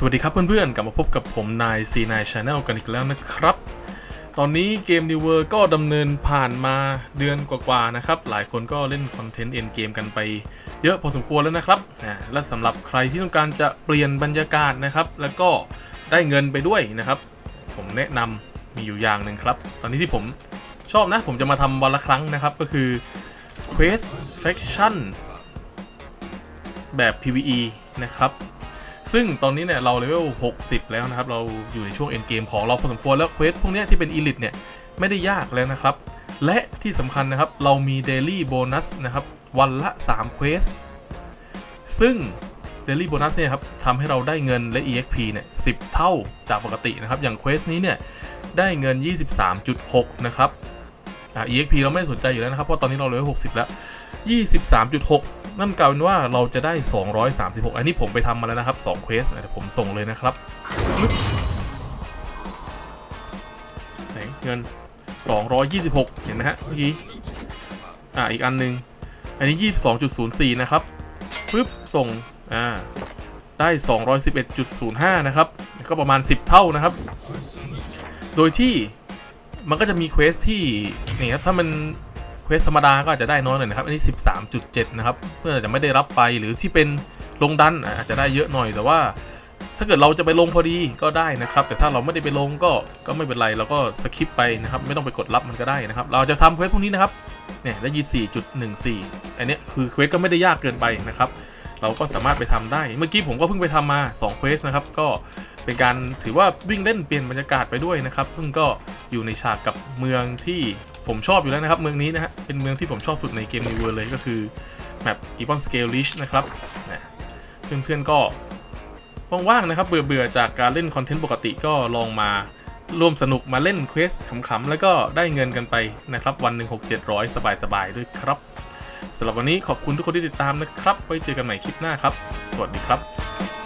สวัสดีครับเพื่อนๆ กลับมาพบกับผมนาย C9 Channel กันอีกแล้วนะครับ ตอนนี้เกม New World ก็ดำเนินผ่านมาเดือนกว่าๆนะครับ หลายคนก็เล่นคอนเทนต์เอ็นเกมกันไปเยอะพอสมควรแล้วนะครับ และสำหรับใครที่ต้องการจะเปลี่ยนบรรยากาศนะครับ แล้วก็ได้เงินไปด้วยนะครับ ผมแนะนำมีอยู่อย่างหนึ่งครับ ตอนนี้ที่ผมชอบนะ ผมจะมาทำวันละครั้งนะครับ ก็คือ Quest Faction แบบ PVE นะครับ ซึ่งตอนนี้เนี่ยเราเลเวล 60 แล้วนะครับ เราอยู่ในช่วงเอ็นเกมของเราพอสมควรแล้วเควสพวกนี้ที่เป็นอีลิทเนี่ย ไม่ได้ยากแล้วนะครับ และที่สำคัญนะครับ เรามีเดลี่โบนัสนะครับ วันละ3เควสซึ่งเดลี่โบนัสเนี่ยครับทำให้เราได้เงินและ EXP เนี่ย10 เท่าจากปกตินะครับ อย่างเควสนี้เนี่ย ได้เงิน 23.6 นะครับอ่า EXP เราไม่ได้สนใจอยู่แล้วนะครับ เพราะตอนนี้เราเลเวล 60 แล้ว 23.6 นั่นกลายเป็นว่าเราจะได้ 236 อันนี้ผมไปทำมาแล้วนะครับ2เควสเดี๋ยวผมส่งเลยนะครับไหนเงิน 226 เห็นไหมฮะเมื่อกี้อ่าอีกอันหนึงอันนี้ 22.04 นะครับปึ๊บส่งอ่าได้ 211.05 นะครับ ก็ประมาณ 10 เท่านะครับ โดยที่มันก็จะมีเควสที่นี่ครับถ้ามัน ควสธรรมดาก็อาจจะได้น้อยหน่อยนะครับ อันนี้ 13.7 นะครับ เพื่อนอาจจะไม่ได้รับไปหรือที่เป็นลงดันอาจจะได้เยอะหน่อยแต่ว่า ถ้าเกิดเราจะไปลงพอดีก็ได้นะครับ แต่ถ้าเราไม่ได้ไปลงก็ก็ไม่เป็นไรเราก็สคิปไปนะครับ ไม่ต้องไปกดรับมันก็ได้นะครับ เราจะทำเควสพวกนี้นะครับเนี่ยได้24.14อันนี้คือเควสก็ไม่ได้ยากเกินไปนะครับ เราก็สามารถไปทำได้ เมื่อกี้ผมก็เพิ่งไปทำมา2เควสนะครับ ก็เป็นการถือว่าวิ่งเล่นเปลี่ยนบรรยากาศไปด้วยนะครับ ซึ่งก็ อยู่ในฉากกับเมืองที่ผมชอบอยู่แล้วนะครับ เมืองนี้นะฮะ เป็นเมืองที่ผมชอบสุดในเกม New World เลยก็คือแมป e b o n Scale Reach นะครับนะเพื่อนๆก็ว่างๆนะครับ เบื่อๆ จากการเล่นคอนเทนต์ปกติก็ลองมาร่วมสนุกมาเล่นเควสขำๆ แล้วก็ได้เงินกันไปนะครับ วันหนึ่ง6 700สบายๆ ด้วยครับสำหรับวันนี้ขอบคุณทุกคนที่ติดตามนะครับ ไว้เจอกันใหม่คลิปหน้าครับ สวัสดีครับ